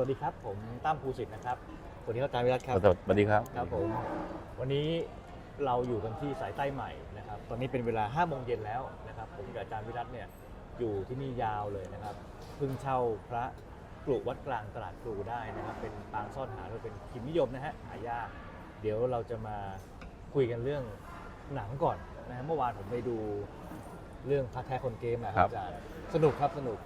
วัสดีครับ ผมตั้มภูสิทธิ์นะครับสวัสดีครับอาจารย์วิรัตครับสวัสดีครับครับผมวันนี้เราอยู่กันที่สายใต้ใหม่นะครับ ตอนนี้เป็นเวลา5โมงเย็นแล้วนะครับ ผมกับอาจารย์วิรัตเนี่ยอยู่ที่นี่ยาวเลยนะครับเพิ่งเช่าพระกรุวัดกลางตลาดกรุได้นะครับ เป็นปางซ่อนหาโดยเป็นพิมพ์นิยมนะฮะหายากเดี๋ยวเราจะมาคุยกันเรื่องหนังก่อนนะฮะเมื่อวานผมไปดูเรื่องพระแท้คนเกมนะครับอาจารย์สนุกครับสนุก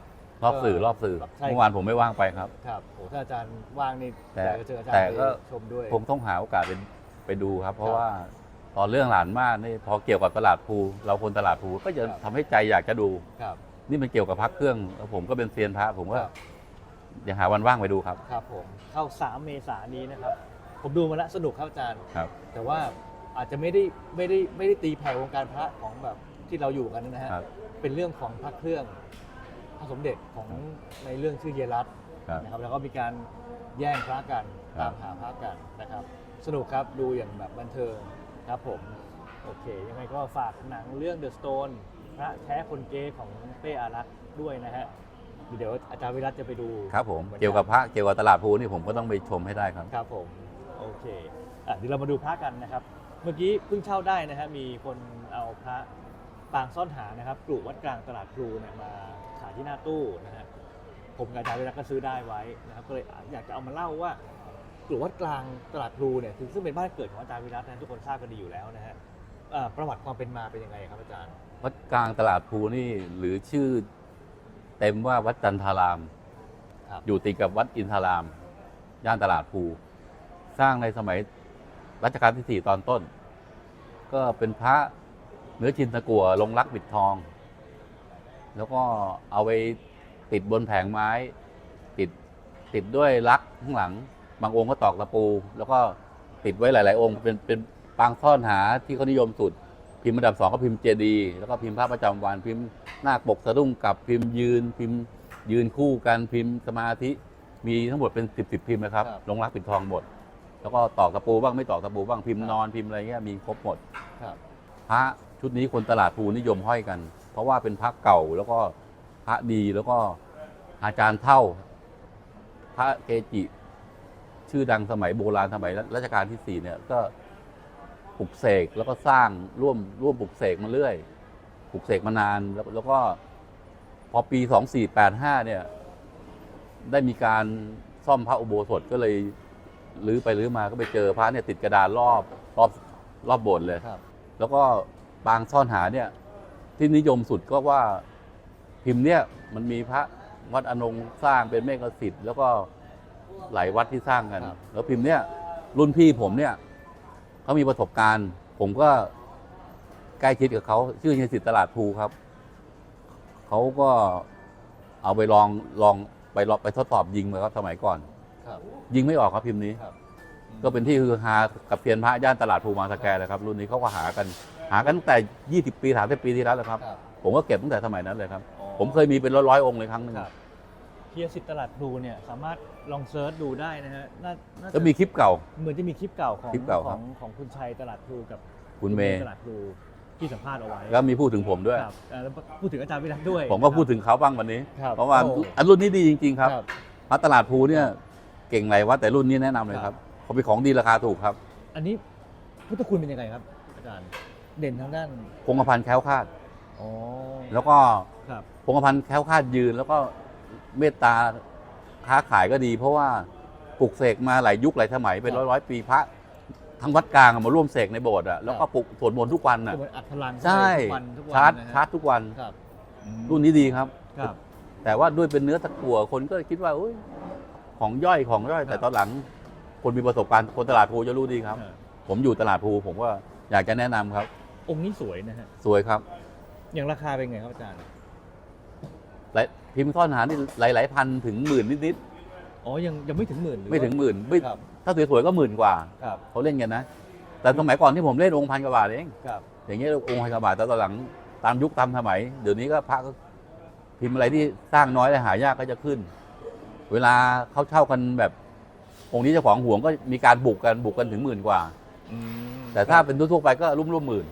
รอบสื่อรอบสื่อใช่ เมื่อวานผมไม่ว่างไปครับ ครับโอ้ถ้าอาจารย์ว่างนี่แต่อยากจะเจออาจารย์แต่ก็ไปชมด้วยผมต้องหาโอกาสไปไปดูครับ เพคราะรับว่าตอนเรื่องหลานมากนี่พอเกี่ยวกับตลาดภูเราคนตลาดภูก็จะครับ ทำให้ใจอยากจะดู ครับ นี่มันเกี่ยวกับพักเครื่องแล้วผมก็เป็นเซียนพระผมก็ครับ เดี๋ยวหาวันว่างไปดูครับ ครับผมเข้า 3 เมษายนนี้นะครับ ผมดูมาแล้วสนุกครับอาจารย์ ครับ แต่ว่าอาจจะไม่ได้ไม่ได้ไม่ได้ตีแผ่วงการพระของแบบที่เราอยู่กันนะฮะ ครับ เป็นเรื่องของพระเครื่องพ ระสมเด็จของในเรื่องชื่อเยรัตครับ นะครับแล้วก็มีการแย่งพระกันครัตาบมหาพระกันนะครับ สนุกครับดูอย่างแบบบันเทิงครับผม โอเค ยังไงก็ฝากหนังเรื่อง The Stone พระแท้คนเกย์ของเป้อารักษ์ด้วยนะฮะเดี๋ยวอาจารย์วิรัตจะไปดูครับผมวันนี้เกี่ยวกับพระเกี่ยวกับตลาดภูนี่ผมก็ต้องไปชมให้ได้ครับ ครับผม โอเคอะเดี๋ยวเรามาดูพระกันนะครับ เมื่อกี้เพิ่งเช่าได้นะฮะมีคนเอาพระปางซ่อนหานะครับกรุวัดกลางตลาดพลูเนี่ยมา ขายที่หน้าตู้นะฮะผมกับอาจารย์วิรัตก็ซื้อได้ไว้นะครับก็เลยอยากจะเอามาเล่าว่ากรุวัดกลางตลาดพลูเนี่ยถึงซึ่งเป็นบ้านเกิดของอาจารย์วิรัตนะทุกคนทราบกันดีอยู่แล้วนะฮะอ่าประวัติความเป็นมาเป็นยังไงครับอาจารย์ วัดกลางตลาดภูนี่หรือชื่อเต็มว่าวัดจันทาราม ครับ อยู่ติดกับวัดอินทาราม ย่านตลาดภู สร้างในสมัยรัชกาลที่สี่ตอนต้น ก็เป็นพระเนื้อชินตะกัวลงรักบิดทอง แล้วก็เอาไปติดบนแผงไม้ ติดติดด้วยลักข้างหลัง บางองค์ก็ตอกตะปู แล้วก็ติดไว้หลาย ๆ องค์เป็นเป็นปางซ่อนหาที่เขานิยมสุด พิมพ์อันดับสองก็พิมพ์เจดีย์แล้วก็พิมพ์พระประจำวันพิมพ์นาคปกสะดุ้งกับพิมพ์ยืน พิมพ์ยืนคู่กันพิมพ์สมาธิมีทั้งหมดเป็นสิบสิบพิมพ์นะครับครับลงรักปิดทองหมด แล้วก็ตอกตะปูบ้างไม่ตอกตะปูบ้างพิมพ์ครับนอนพิมพ์อะไรเงี้ยมีครบหมดครับพระชุดนี้คนตลาดภูนิยมห้อยกัน เพราะว่าเป็นพระเก่าแล้วก็พระดีแล้วก็อาจารย์เท่า พระเกจิ ชื่อดังสมัยโบราณสมัยรัชกาลที่สี่เนี่ยก็ปลุกเสกแล้วก็สร้างร่วมร่วมปลุกเสกมาเรื่อยปลุกเสกมานานแล้วแล้วก็พอปีสองสี่แปดห้าเนี่ย ได้มีการซ่อมพระอุโบสถก็เลยรื้อไปรื้อมาก็ไปเจอพระเนี่ยติดกระดานรอบรอบรอบโบสถ์เลยครับแล้วก็ปางซ่อนหาเนี่ย ที่นิยมสุดก็ว่าพิมพ์เนี่ยมันมีพระวัดอนงสร้างเป็นเมฆสิทธิ์แล้วก็หลายวัดที่สร้างกันครับแล้วพิมพ์เนี่ยรุ่นพี่ผมเนี่ยเขามีประสบการณ์ ผมก็ใกล้ชิดกับเขาชื่อเฮียสิทธิ์ตลาดภูครับเขาก็เอาไปลองลองไปลองไปทดสอบยิงมาครับสมัยก่อนครับยิงไม่ออกครับพิมพ์นี้ครับก็เป็นที่ฮือฮากับเทียนพระย่านตลาดภูมาสแกนเลยครับ รุ่นนี้เขาก็หากัน หากันตั้งแต่ 20 ปี30ปีที่แล้วเลยครับ ครับ ผมก็เก็บตั้งแต่สมัยนั้นเลยครับ อ๋อผมเคยมีเป็นร้อยๆองค์เลยครั้งหนึงครับเฮียสิทธิ์ตลาดพลูเนี่ยสามารถลองเซิร์ชดูได้นะฮะน่าน่าจะแล้วมีคลิปเก่า เหมือนจะมีคลิปเก่าของคลิปเก่าขครัอบ งของคุณชัยตลาดพลูกับคุณเมย์ตลาดพลูที่สัมภาษณ์เอาไว้แล้วมีพูดถึงผมด้วย ครับเอ่อแล้วพูดถึงอาจารย์วิรัตด้วยผมก็พูดนะถึงเขาบ้างวันนี้ ครับเพราะว่าโอ้อันรุ่นนี้ดีจริง ๆคครัรับบพระตลาดภูเนี่ยเก่งไรวะแต่รุ่นนี้แนะนำเลยครับเขาเป็นของดีราคาถูกครับ อันนี้พุทธคุณเป็นยังไงครับ อาจารย์ เด่นทางด้านคงกระพันแคล้วคลาด อ๋อแล้วก็ครับคงกระพันแคล้วคลาดยืน แล้วก็เมตตาค้าขายก็ดี เพราะว่าปลุกเสกมาหลายยุคหลายสมัยเป็นร้อยๆปีพระทั้งวัดกลางอะมาร่วมเสกในโบสถ์อะแล้วก็ปลุกสวดมนต์ทุกวันคืออะเหมือนอัดพลังใช่ทุกวันทุกวันชาร์จนะฮะชาร์จทุกวัน ครับอืมรุ่นนี้ดีครับ ครับ แต่ว่าด้วยเป็นเนื้อตะกั่วคนก็คิดว่าอุ๊ยของย่อยของย่อยครับแต่ตอนหลัง คนมีประสบการณ์คนตลาดภูจะรู้ดีครับ เออ ผมอยู่ตลาดภูผมก็อยากจะแนะนำครับ องค์นี้สวยนะฮะ สวยครับอย่างราคาเป็นไงครับอาจารย์ หลายพิมพ์ซ่อนหานี่หลายหลายๆพันถึงหมื่นนิดอ๋อ ยังยังไม่ถึงหมื่นหรือๆไม่ถึงหมื่นไม่ครับ ถ้าสวยๆก็หมื่นกว่าครับ เขาเล่นกันนะ แต่สมัยก่อนที่ผมเล่นองค์พันกว่าบาทเอง ครับ อย่างเงี้ยองค์พันกว่าบาทแต่ตอนหลังตามยุคตามสมัย เดี๋ยวนี้ก็พระก็พิมพ์อะไรที่สร้างน้อยและหายากก็จะขึ้น เวลาเขาเช่ากันแบบ องค์นี้เจ้าของห่วงก็มีการบุกกันบุกกันถึงหมื่นกว่า อืมแต่ถ้าเป็นทั่วๆไปก็รุ่มร่วมๆหมื่น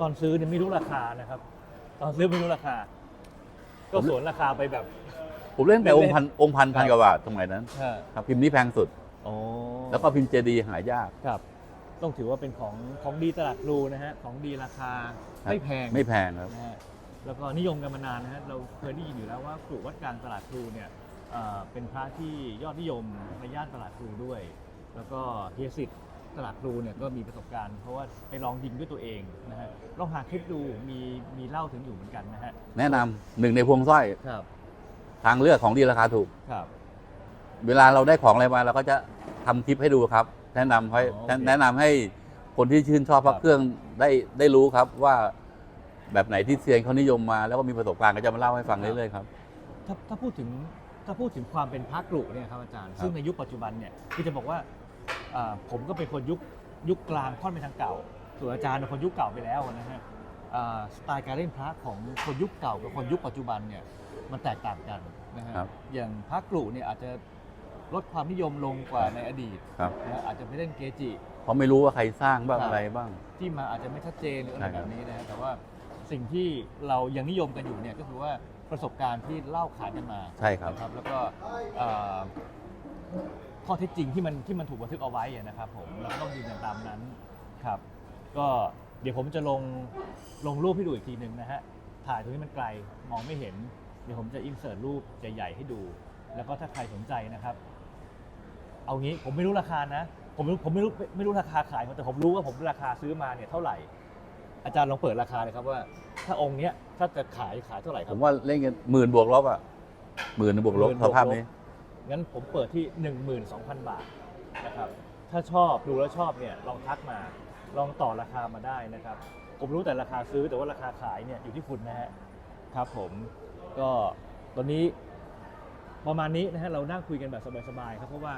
ตอนซื้อเนี่ยไม่รู้ราคานะครับ ตอนซื้อไม่รู้ราคา ก็สวนราคาไปแบบ ผมเล่นแต่เล่นองค์พันองค์พันครับพันกว่าบาทสมัยนั้นฮะครับพิมพ์นี้แพงสุดโอ้แล้วก็พิมพ์เจดีย์หายาก ครับ ต้องถือว่าเป็นของของดีตลาดพลูนะฮะ ของดีราคาครับ ไม่แพงไม่แพงครับ นะฮะแล้วก็นิยมกันมานานนะฮะ เราเคยได้ยินอยู่แล้วว่าปลูกวัดกลางตลาดพลูเนี่ยเอ่อเป็นพระที่ยอดนิยมในย่านตลาดพลูด้วย แล้วก็เฮียสิทธิ์ ตลาดพลูเนี่ยก็มีประสบการณ์ เพราะว่าไปลองยิงด้วยตัวเองนะฮะลองหาคลิปดูมีมีเล่าถึงอยู่เหมือนกันนะฮะแนะนำหนึ่งในพวงสร้อยครับทางเลือกของดีราคาถูก ครับ เวลาเราได้ของอะไรมาเราก็จะทำคลิปให้ดูครับ แนะนำให้อ๋อโอเคแนะนำให้คนที่ชื่นชอบพครัระบ เครื่องได้ได้รู้ครับว่าแบบไหนที่เซียนเขานิยมมาแล้วก็มีประสบการณ์ก็จะมาเล่าให้ฟังเรื่อยๆครับ ถ้าถ้าพูดถึงถ้าพูดถึงความเป็นพระกรุเนี่ยครับอาจารย์ ครับ ซึ่งในยุคปัจจุบันเนี่ยคือจะบอกว่า อ่าผมก็เป็นคนยุคยุคกลางค่อนไปทางเก่า ส่วนอาจารย์เป็นคนยุคเก่าไปแล้วนะฮะอ่าสไตล์การเล่นพระของคนยุคเก่ากับคนยุคปัจจุบันเนี่ยมันแตกต่างกันนะฮะ ครับ อย่างพระกรุเนี่ยอาจจะลดความนิยมลงกว่าในอดีตครับนะฮะอาจจะไปเล่นเกจิ เพราะไม่รู้ว่าใครสร้างบ้างครับ อะไรบ้าง ที่มาอาจจะไม่ชัดเจนหรืออะไรใช่คแบรับ บนี้นะฮะแต่ว่าสิ่งที่เรายังนิยมกันอยู่เนี่ยก็คือว่าประสบการณ์ที่เล่าขานกันมา ใช่ครับ นะครับแล้วก็เอ่อ ข้อเท็จจริงที่มันที่มันถูกบันทึกเอาไว้อะนะครับผมเราก็ต้องยืนยันตามนั้นครับ ก็เดี๋ยวผมจะลงลงรูปให้ดูอีกทีหนึ่งนะฮะถ่ายตรงนี้มันไกลมองไม่เห็น เดี๋ยวผมจะอินเสิร์ตรูปใหญ่ๆให้ดู แล้วก็ถ้าใครสนใจนะครับ เอางี้ผมไม่รู้ราคานะ ผมไม่รู้ผมไม่รู้ไม่รู้ราคาขายแต่ผมรู้ว่าผมราคาซื้อมาเนี่ยเท่าไหร่ อาจารย์ลองเปิดราคาเลยครับว่า ถ้าองค์เนี้ยถ้าจะขายขายเท่าไหร่คผรับ มว่าเล่นกันหมื่นบวกลบอะหมื่นบวกลบหมื่นบสวกลบภาพนี้ งั้นผมเปิดที่ 12,000 บาทนะครับ ถ้าชอบดูแล้วชอบเนี่ยลองทักมา ลองต่อราคามาได้นะครับ ผมรู้แต่ราคาซื้อแต่ว่าราคาขายเนี่ยอยู่ที่คุณนะฮะ ครับผม ก็ตอนนี้ประมาณนี้นะฮะเรานั่งคุยกันแบบสบายๆครับเพราะว่า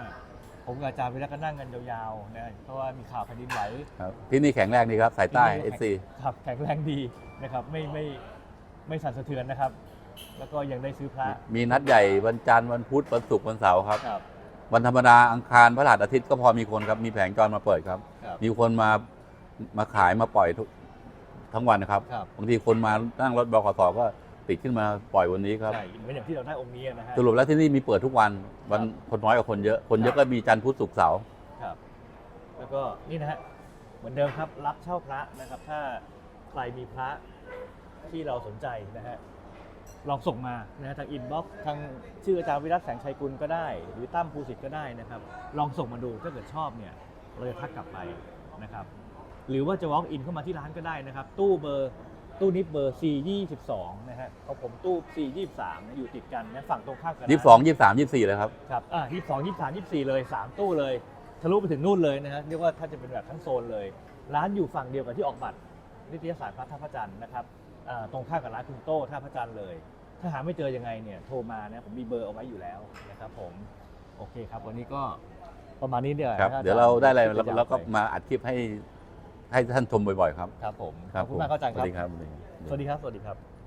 ผมกับอาจารย์เวลาก็นั่งกันยาวๆนะเพราะว่ามีข่าวแผ่นดินไหวครับที่นี่แข็งแรงดีครับสายใต้เอซีครับแข็งแรงดีนะครับไม่ไม่ไม่สั่นสะเทือนนะครับ แล้วก็ยังได้ซื้อพระมีนัดใหญ่วันจันทร์วันพุธวันศุกร์วันเสาร์ครับ ครับ วันธรรมดาอังคารพฤหัสอาทิตย์ก็พอมีคนครับ มีแผงจรมาเปิดครับ ครับ มีคนมามาขายมาปล่อยทุกทั้งวันนะครับครับ บางทีคนมานั่งรถบขสก็ติดขึ้นมาปล่อยวันนี้ครับ ใช่เหมือนอย่างที่เราได้องค์นี้นะฮะ สรุปแล้วที่นี่มีเปิดทุกวัน วันครับคนน้อยกว่าคนเยอะ คนเยครัอะบก็มีจันทร์พุธศุกร์เสาร์ ครับ แล้วก็นี่นะฮะ เหมือนเดิมครับ รับเช่าพระนะครับ ถ้าใครมีพระที่เราสนใจนะฮะ ลองส่งมานะฮะทางอินบ็อกซ์ทางชื่ออาจารย์วิรัตแสงชัยกุลก็ได้ หรือตั้มภูสิทธิ์ก็ได้นะครับ ลองส่งมาดูถ้าเกิดชอบเนี่ยเราจะทักกลับไปนะครับ หรือว่าจะ walk in เข้ามาที่ร้านก็ได้นะครับ ตู้เบอร์ตู้นิฟเบอร์ C22 นะฮะของผมตู้ C23 นะอยู่ติดกันนะฝั่งตรงข้ามกันยี่สิบสองยี่สิบสามยี่สิบสี่เลยครับ ครับอ่า22 23 24 เลย 3 ตู้เลยทะลุไปถึงนู่นเลยนะฮะเรียกว่าถ้าจะเป็นแบบทั้งโซนเลย ร้านอยู่ฝั่งเดียวกับที่ออกบัตรนิตยสารพระท่าพระจันทร์นะครับ อ่าตรงข้ามกับร้านคุณโต้ท่าพระจันทร์เลย ถ้าหาไม่เจอยังไงเนี่ยโทรมานะผมมีเบอร์เอาไว้อยู่แล้วนะครับผมโอเคครับ วันนี้ก็ประมาณนี้เดียวครับนะเดี๋ยวเราได้อะไรจแล้วยาวแล้วก็ไปมาอัดคลิปให้ให้ท่านชมบ่อยๆ ครับ ครับผมขครัอบคุณมากครับอาจารย์สควัรับสดีครับ สวัสดีครับ สวัสดีครับ